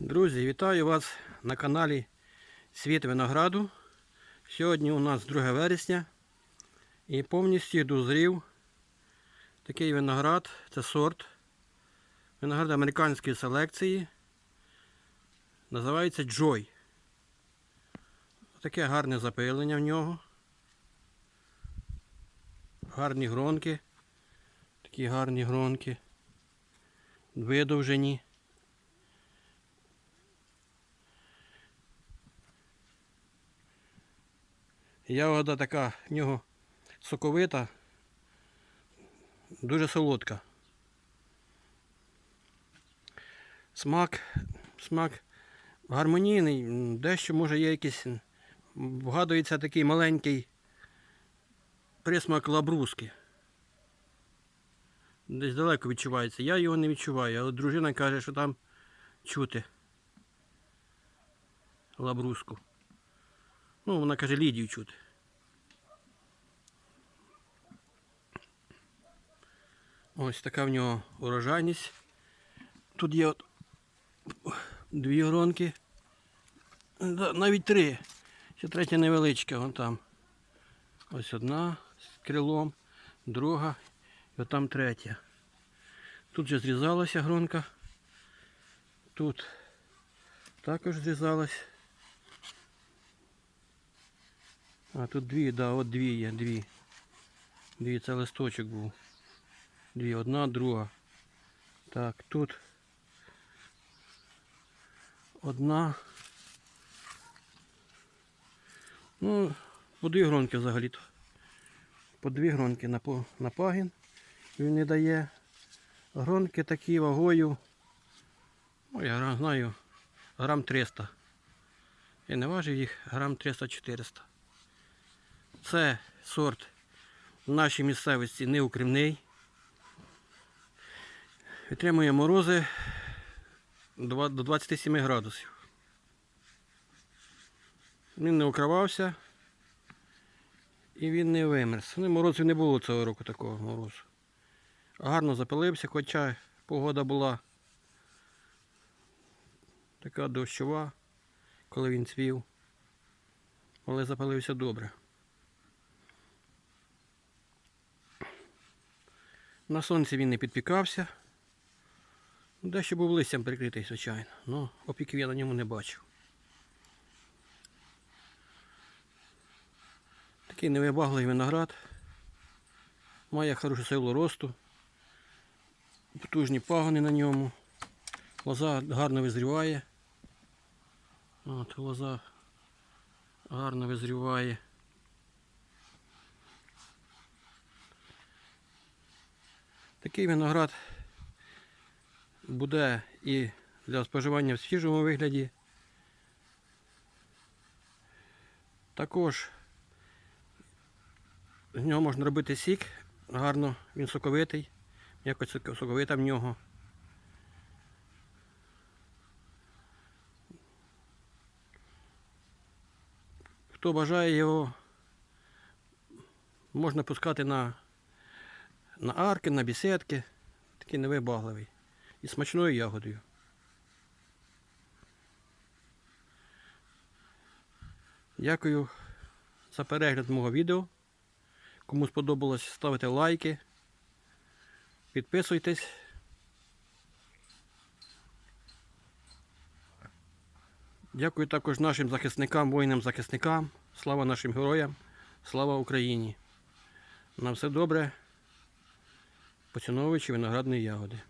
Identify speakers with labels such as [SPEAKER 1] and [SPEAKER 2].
[SPEAKER 1] Друзі, вітаю вас на каналі Світ Винограду. Сьогодні у нас 2 вересня і повністю дозрів такий виноград, це сорт. Виноград американської селекції. Називається Joy. Таке гарне запилення в нього. Гарні гронки. Такі гарні гронки. Видовжені. Ягода така в нього соковита, дуже солодка. Смак, смак гармонійний, дещо може є якийсь, вгадується такий маленький присмак лабруски. Десь далеко відчувається. Я його не відчуваю, але дружина каже, що там чути лабруску. Ну, вона каже, Лідію чути. Ось така в нього урожайність. Тут є от дві гронки. Навіть три. Ще третя невеличка, вон там. Ось одна з крилом, друга і отам третя. Тут вже зрізалася гронка. Тут також зрізалась. А тут дві, да, от дві є, дві. Дві, це листочок був. Дві, одна, друга. Так, тут одна. Ну, по дві гронки взагалі-то. По дві гронки на, на пагін він не дає. Гронки такі вагою. Ну, я знаю, грам 300. Я не важив їх грам 300-400. Це сорт в нашій місцевості неукривний. Витримує морози до 27 градусів. Він не укривався і він не вимерз. Ну, морозів не було цього року такого морозу. Гарно запилився, хоча погода була така дощова, коли він цвів. Але запалився добре. На сонці він не підпікався. Дещо був листям прикритий, звичайно, але опіків я на ньому не бачив. Такий невибагливий виноград. Має хорошу силу росту. Потужні пагони на ньому. Лоза гарно визріває. От, лоза гарно визріває. Такий виноград буде і для споживання в свіжому вигляді. Також з нього можна робити сік, гарно, він соковитий, якось соковита в нього. Хто бажає його, можна пускати на, на арки, на бісідки. Такий невибагливий. І смачною ягодою. Дякую за перегляд мого відео. Кому сподобалось, ставте лайки. Підписуйтесь. Дякую також нашим захисникам, воїнам-захисникам. Слава нашим героям. Слава Україні. На все добре. Поціновувачі виноградної ягоди.